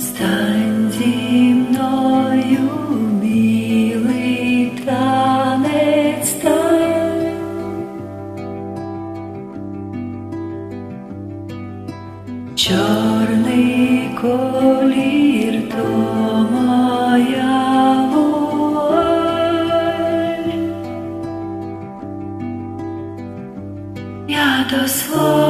Стань зі мною, білий танець, стань. Я до слова.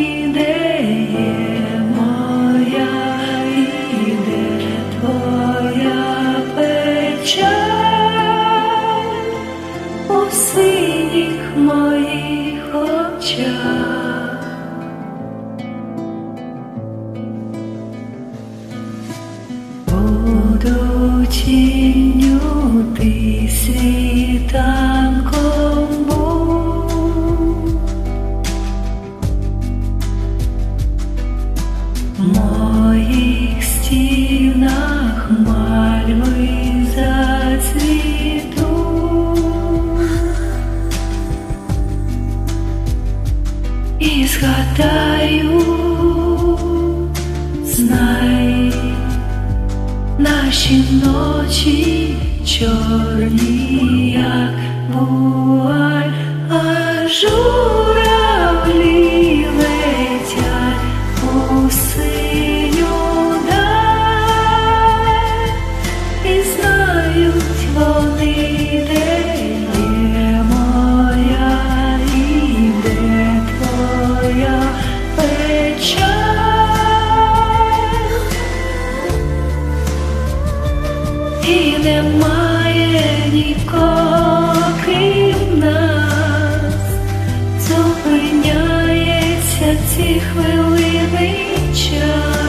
Буду тінню ти світанком був. В моїх стінах І згадаю, знай, наші ночі чорні, як вуаль, а журавлі летять у синю даль. І знають вони, немає нікого нас, зупиняється ці хвилини час.